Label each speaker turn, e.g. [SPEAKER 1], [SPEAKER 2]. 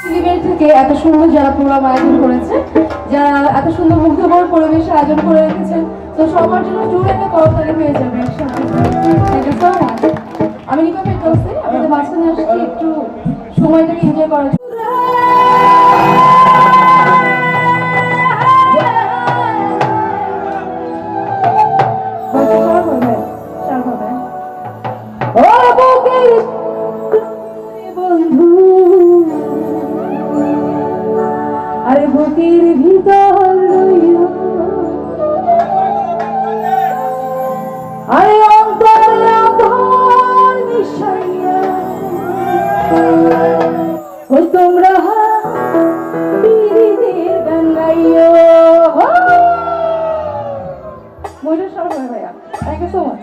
[SPEAKER 1] সিলিবেল থেকে এত সুন্দর যারা প্রোগ্রাম আয়োজন করেছে, যারা এত সুন্দর মুগ্ধকর পরিবেশে আয়োজন করে রেখেছেন, তো সবার জন্য জোর একটা করতালি হয়েছে। ময়ূরেশ্বর ভাইয়া। Thank you so much